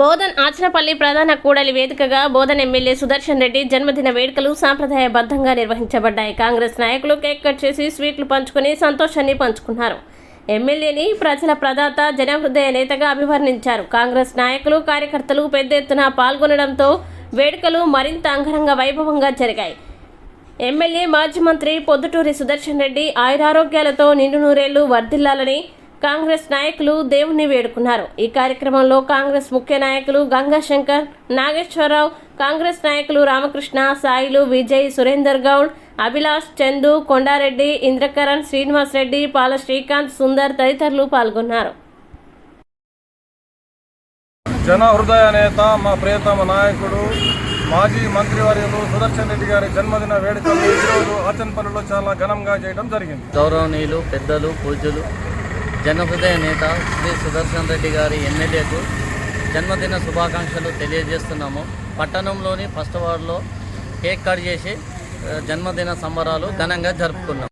బోధన్ ఆచనపల్లి ప్రధాన కూడలి వేదికగా బోధన్ ఎమ్మెల్యే సుదర్శన్ రెడ్డి జన్మదిన వేడుకలు సాంప్రదాయబద్ధంగా నిర్వహించబడ్డాయి. కాంగ్రెస్ నాయకులు కేక్ కట్ చేసి స్వీట్లు పంచుకుని సంతోషాన్ని పంచుకున్నారు. ఎమ్మెల్యేని ప్రజల ప్రదాత జనహృదయ నేతగా అభివర్ణించారు. కాంగ్రెస్ నాయకులు కార్యకర్తలు పెద్ద ఎత్తున పాల్గొనడంతో వేడుకలు మరింత అంగరంగ వైభవంగా జరిగాయి. ఎమ్మెల్యే మాజీ మంత్రి పొద్దుటూరి సుదర్శన్ రెడ్డి ఆయురారోగ్యాలతో నిండు నూరేళ్ళు వర్ధిల్లాలని కాంగ్రెస్ నాయకులు దేవుణ్ణి వేడుకున్నారు. ఈ కార్యక్రమంలో కాంగ్రెస్ ముఖ్య నాయకులు గంగాశంకర్ నాగేశ్వరరావు కాంగ్రెస్ నాయకులు రామకృష్ణ సాయిలు విజయ్ సురేందర్ గౌడ్ అభిలాష్ చందు కొండారెడ్డి ఇంద్రకరణ్ శ్రీనివాస్ రెడ్డి పాల శ్రీకాంత్ సుందర్ తదితరులు పాల్గొన్నారు. జన హృదయ నేత మా ప్రియతమ నాయకుడు మాజీ మంత్రివర్యులు సుదర్శన్ రెడ్డి గారి జన్మదిన వేడుకలు ఈరోజు ఆచన్పల్లిలో చాలా ఘనంగా చేయడం జరిగింది. గౌరవనీయులు పెద్దలు పూజ్యులు జనహృదయ నేత శ్రీ సుదర్శన్ రెడ్డి గారి ఎమ్మెల్యేకు జన్మదిన శుభాకాంక్షలు తెలియజేస్తున్నాము. పట్టణంలోని ఫస్ట్ వార్డులో కేక్ కట్ చేసి జన్మదిన సంబరాలు ఘనంగా జరుపుకున్నాం.